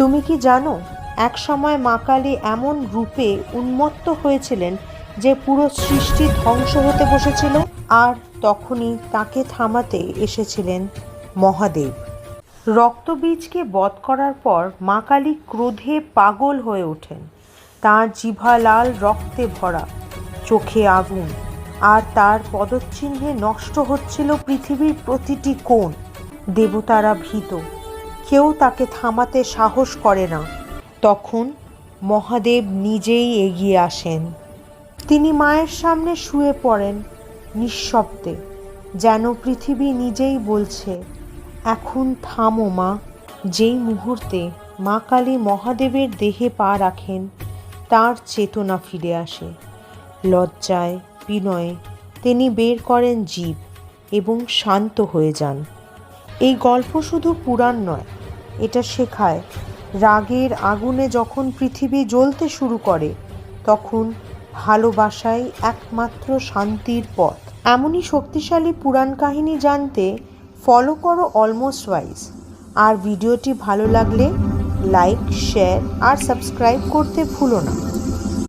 তুমি কি জানো, এক সময় মা কালী এমন রূপে উন্মত্ত হয়েছিলেন যে পুরো সৃষ্টি ধ্বংস হতে বসেছিল আর তখনই তাকে থামাতে এসেছিলেন মহাদেব। রক্তবীজকে বধ করার পর মা কালী ক্রোধে পাগল হয়ে ওঠেন। তাঁর জিভা লাল রক্তে ভরা, চোখে আগুন, আর তার পদচিহ্নে নষ্ট হচ্ছিল পৃথিবীর প্রতিটি কোণ। দেবতারা ভীত কেউ তাকে থামাতে সাহস করে না। তখন মহাদেব নিজেই এগিয়ে আসেন। তিনি মায়ের সামনে শুয়ে পড়েন নিঃশব্দে, যেন পৃথিবী নিজেই বলছে, এখন থামো মা। যেই মুহূর্তে মা কালী মহাদেবের দেহে পা রাখেন, তার চেতনা ফিরে আসে। লজ্জায়, বিনয়ে তিনি বের করেন জীব এবং শান্ত হয়ে যান। এই গল্প শুধু পুরাণ নয় এটা শেখায়। রাগের আগুনে যখন পৃথিবী জ্বলতে শুরু করে, তখন ভালোবাসাই একমাত্র শান্তির পথ। এমনই শক্তিশালী পুরাণ কাহিনী জানতে ফলো করো অলমোস্ট ওয়াইজ আর ভিডিওটি ভালো লাগলে লাইক শেয়ার আর সাবস্ক্রাইব করতে ভুলো না।